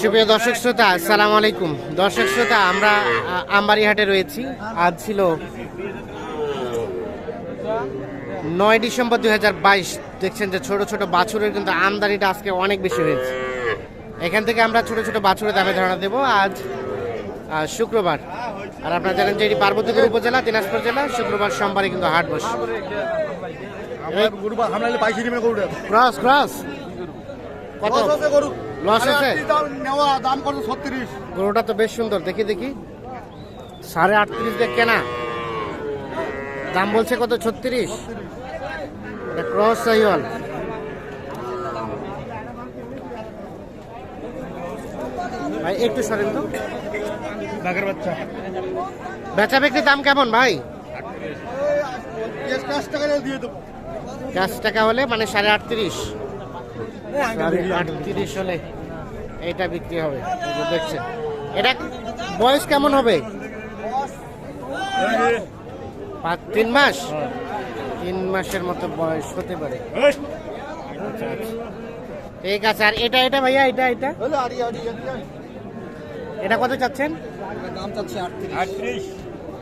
সুপ্রিয় দর্শক শ্রোতা আসসালামু আলাইকুম। দর্শক শ্রোতা আমরা আমবাড়িহাটে রয়েছি। আজ ছিল নয় ডিসেম্বর দু হাজার বাইশ। দেখছেন যে ছোট ছোট বাছুরের কিন্তু আমদানিটা আজকে অনেক বেশি হয়েছে। এখান থেকে আমরা ছোট ছোট বাছুরের দামে ধারণা দেবো। আজ শুক্রবার। আর আপনারা জানেন যে এটি পার্বতীপুর উপজেলা দিনাজপুর জেলা শুক্রবার সোমবারে কিন্তু হাট বসে। গরুটা। Cross cross. কত? আছে গরু। লস আছে? নেওয়া দাম ছত্রিশ। গরুটা তো বেশ সুন্দর দেখি দেখি। সাড়ে আটত্রিশ দিয়ে কেনা। দাম বলছে কত? ছত্রিশ। ক্রস সাইওয়াল ভাই একটু সরেন তো। বাঘের বাচ্চা। বেচা বিক্রির দাম কেমন ভাই? পাঁচ টাকা হলে দিয়ে দেবো। ক্যাশ টাকা হলে মানে সাড়ে আটত্রিশ। আটত্রিশ হলে এইটা বিক্রি হবে দেখছেন। এটা বয়স কেমন হবে? পাঁচ তিন মাস? তিন মাসের মতো বয়স হতে পারে। আচ্ছা, আচ্ছা। ঠিক আছে আর এটা এটা ভাইয়া এটা এটা? এটা কত চাচ্ছেন?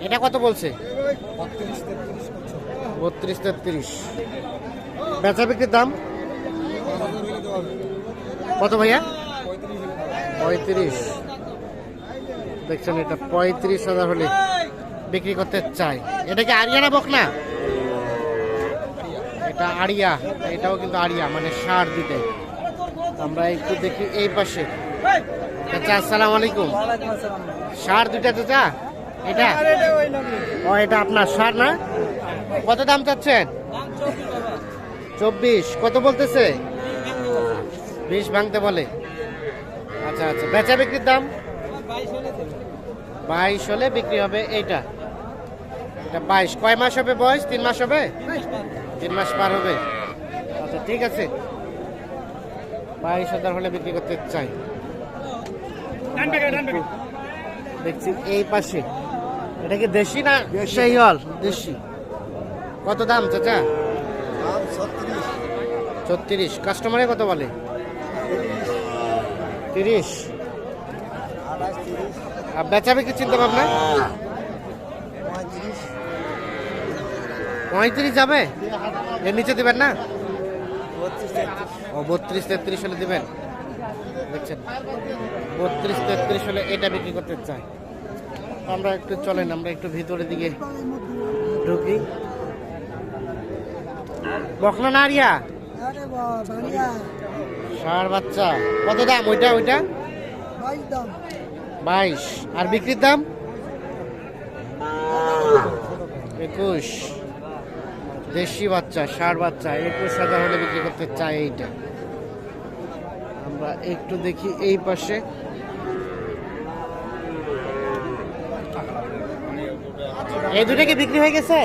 এটা কত বলছে? বত্রিশ তেত্রিশ। বেচা বিক্রির দাম? কত ভাইয়া? পঁয়ত্রিশ। দেখছেন এটা পঁয়ত্রিশ হাজার হলে বিক্রি করতে চাই। এটা কি আরিয়ানা বক না এটা আড়িয়া এটাও কিন্তু আড়িয়া মানে সার দিতে। আমরা একটু দেখি এই পাশে। চাচা, আসসালাম আলাইকুম। সার দুইটা চাচা? এটা? ও, এটা আপনার সার না? কত দাম চাচ্ছেন? চব্বিশ। কত বলতেছে? বিশ ভাঙতে বলে? আচ্ছা আচ্ছা। বেচা বিক্রির দাম? বাইশ হলে বিক্রি হবে এইটা। এটা বাইশ। কয় মাস হবে বয়স? তিন মাস হবে? তিন মাস পার হবে। আচ্ছা ঠিক আছে। বাইশ হাজার হলে বিক্রি করতে চাই। দেখছি এই পাশে। এটা কি দেশি না সেই হল দেশি। কত দাম চাচা? ছত্রিশ। কাস্টমারে কত বলে? তিরিশ। আর বেচা চিন্তা ভাবনা? পঁয়ত্রিশ যাবে? এর নিচে দিবেন না? ও, বত্রিশ তেত্রিশ হলে দিবেন। দেখছেন? বত্রিশ তেত্রিশ হলে এটা বিক্রি করতে চাই আমরা একটু চলেন, আমরা একটু ভিতরের দিকে ঢুকি। বকনা নারিয়া ষাঁড় বাচ্চা। কত দাম ওইটা ওইটা? বাইশ। আর বিক্রির দাম? একুশ। দেশি বাচ্চা ষাঁড় বাচ্চা, একুশ হাজার হলে বিক্রি করতে চাই এইটা। আমরা একটু দেখি এই পাশে। এই দুটো কি বিক্রি হয়ে গেছে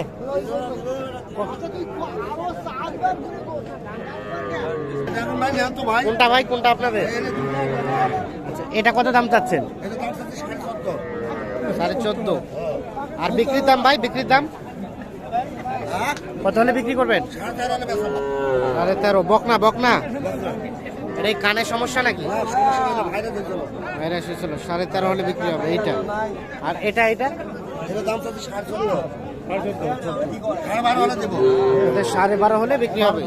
এখন ভাই নেন তো ভাই কোনটা ভাই কোনটা আপনাদের? আচ্ছা, এটা কত দাম চাচ্ছেন? সাড়ে চোদ্দ। আর বিক্রির দাম ভাই বিক্রির দাম? কত হলে বিক্রি করবেন? সাড়ে তেরো। বকনা বকনা? এটা এই কানের সমস্যা নাকি? হ্যাঁ সমস্যা নেই ভাইরা দেখতে পাবো। বাইরে এসেছিল সাড়ে তেরো হলে বিক্রি হবে এইটা। আর এটা? এটা সাড়ে বারো হলে বিক্রি হবে।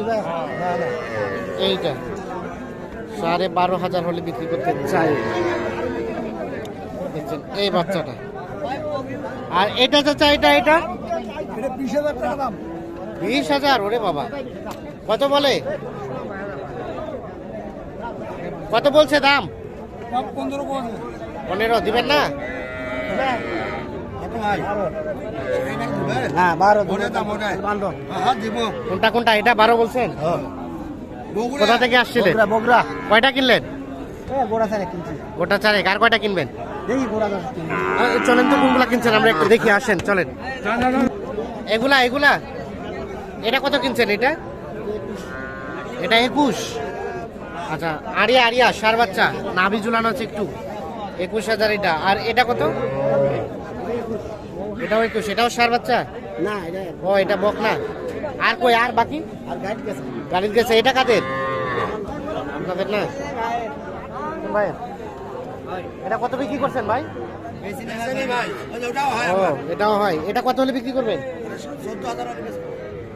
এইটা। সাড়ে বারো হাজার হলে বিক্রি করতে চাই। দেখছেন এই বাচ্চাটা। আর এটা চাচা এটা এটা? এটা বিশ হাজার দাম। বিশ হাজার ওরে বাবা। কত বলে? কত বলছে দাম? পনেরো দিবেন না? হ্যাঁ বারো দাম বারো হ্যাঁ দিব কোনটা কোনটা? এটা বারো বলছেন? কোথা থেকে আসছিলেন বগরা কয়টা কিনলেন? গোটা চারেক আর কয়টা কিনবেন? চলেন তো কোনগুলা কিনছেন আমরা একটু দেখি আসেন চলেন। এগুলা এগুলা? এটা কত কিনছেন এটা? এটা একুশ। আচ্ছা আরিয়া আরিয়া সার বাচ্চা নাভি ঝুলানো আছে একটু। একুশ হাজার এটা। আর এটা কত? এটাও একুশ এটাও সার বাচ্চা? না এটা ও এটা বক না আর কই আর বাকি? আর গাইড গেছে। গাড়ির গেছে এটা কাদের? আপনাদের না? ভাই এটা কত বিক্রি করছেন ভাই? ও এটাও হয়। এটা কত হলে বিক্রি করবেন।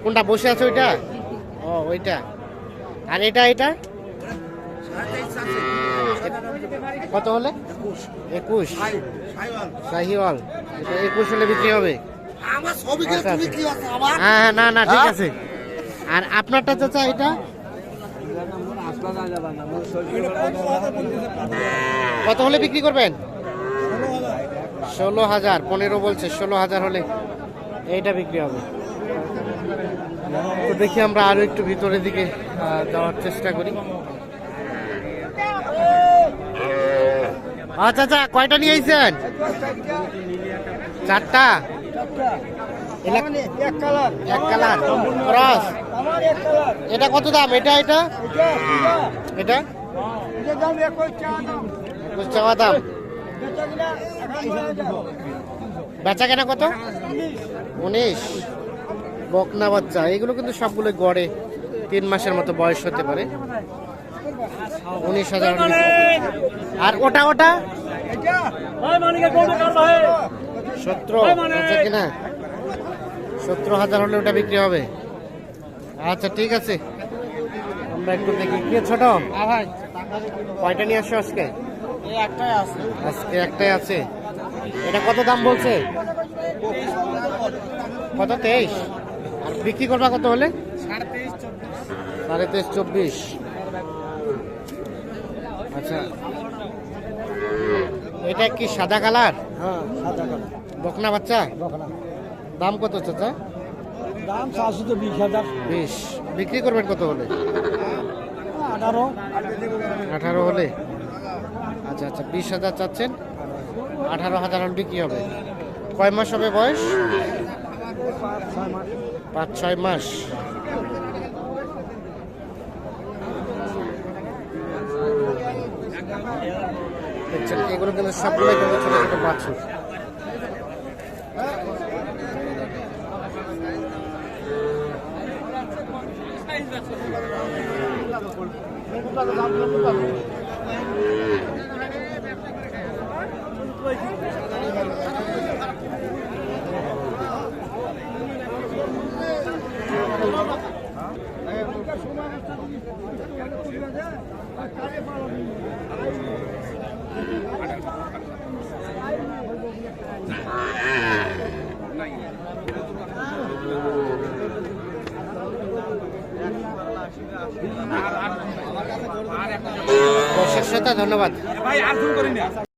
কোনটা বসে আছে ওইটা? ও ওইটা। আর এটা এটা। কত হলে? একুশ। শাহিওয়াল। এটা একুশ হলে বিক্রি হবে। আচ্ছা, আচ্ছা। হ্যাঁ হ্যাঁ না না ঠিক হ্যাঁ? আছে। আর আপনারটা চাচা এটা? কত হলে বিক্রি করবেন? ষোলো হাজার পনেরো বলছে ষোলো হাজার হলে এইটা বিক্রি হবে। তো দেখি আমরা আরও একটু ভিতরের দিকে যাওয়ার চেষ্টা করি। আচ্ছা আচ্ছা কয়টা নিয়ে আইছেন? চারটা? এক কালার। এক কালার ক্রস। এটা কত দাম? এটা এটা? এটা একুশ টাকা দাম বেচা কিনা কত? উনিশ। বকনা বাচ্চা। এগুলো কিন্তু সবগুলো গড়ে তিন মাসের মতো বয়স হতে পারে। উনিশ হাজার আর ওটা ওটা? সতেরো। কিনা? সতেরো হাজার হলে ওটা বিক্রি হবে। আচ্ছা ঠিক আছে। আমরা একটু দেখি। কে ছোট? ভাই। কয়টা নিয়ে আসছো আজকে? একটাই আছে। আজকে একটাই আছে। এটা কত দাম বলছে? কত তেইশ? আর বিক্রি করবা কত হলে? সাড়ে তেইশ চব্বিশ সাড়ে তেইশ চব্বিশ। আচ্ছা। এটা কি সাদা কালার? হ্যাঁ সাদা কালার। বকনা বাচ্চা? বকনা। দাম কত চাচা? দাম চারশো তো বিশ হাজার। বিশ। বিক্রি করবেন কত হলে? আঠারো। আঠারো হলে? আচ্ছা আচ্ছা বিশ হাজার চাচ্ছেন। আঠারো হাজার হলে বিক্রি হবে? কয় মাস হবে বয়স? পাঁচ ছয় মাস। দেখছেন এগুলো কিন্তু সবগুলো কিন্তু ছোট ছোট বাছুর। দর্শক শ্রোতা ধন্যবাদ